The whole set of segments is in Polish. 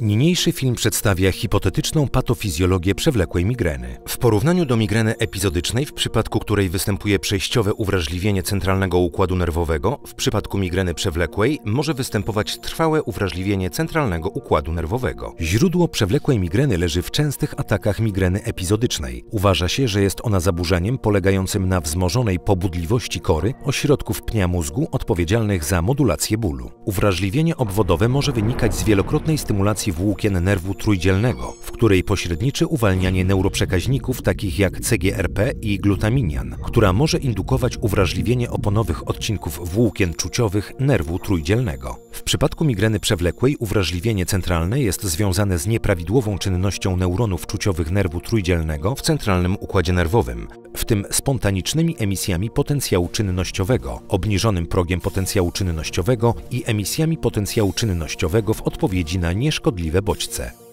Niniejszy film przedstawia hipotetyczną patofizjologię przewlekłej migreny. W porównaniu do migreny epizodycznej, w przypadku której występuje przejściowe uwrażliwienie centralnego układu nerwowego, w przypadku migreny przewlekłej może występować trwałe uwrażliwienie centralnego układu nerwowego. Źródło przewlekłej migreny leży w częstych atakach migreny epizodycznej. Uważa się, że jest ona zaburzeniem polegającym na wzmożonej pobudliwości kory ośrodków pnia mózgu odpowiedzialnych za modulację bólu. Uwrażliwienie obwodowe może wynikać z wielokrotnej stymulacji włókien nerwu trójdzielnego, w której pośredniczy uwalnianie neuroprzekaźników takich jak CGRP i glutaminian, która może indukować uwrażliwienie oponowych odcinków włókien czuciowych nerwu trójdzielnego. W przypadku migreny przewlekłej uwrażliwienie centralne jest związane z nieprawidłową czynnością neuronów czuciowych nerwu trójdzielnego w centralnym układzie nerwowym, tym spontanicznymi emisjami potencjału czynnościowego, obniżonym progiem potencjału czynnościowego i emisjami potencjału czynnościowego w odpowiedzi na nieszkodliwe bodźce.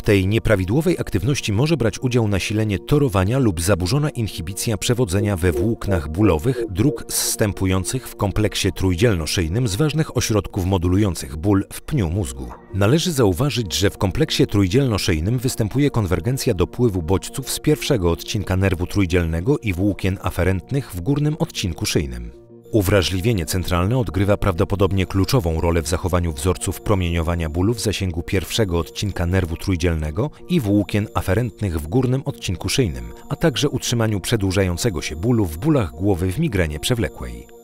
W tej nieprawidłowej aktywności może brać udział nasilenie torowania lub zaburzona inhibicja przewodzenia we włóknach bólowych dróg zstępujących w kompleksie trójdzielno-szyjnym z ważnych ośrodków modulujących ból w pniu mózgu. Należy zauważyć, że w kompleksie trójdzielno-szyjnym występuje konwergencja dopływu bodźców z pierwszego odcinka nerwu trójdzielnego i włókien aferentnych w górnym odcinku szyjnym. Uwrażliwienie centralne odgrywa prawdopodobnie kluczową rolę w zachowaniu wzorców promieniowania bólu w zasięgu pierwszego odcinka nerwu trójdzielnego i włókien aferentnych w górnym odcinku szyjnym, a także utrzymaniu przedłużającego się bólu w bólach głowy w migrenie przewlekłej.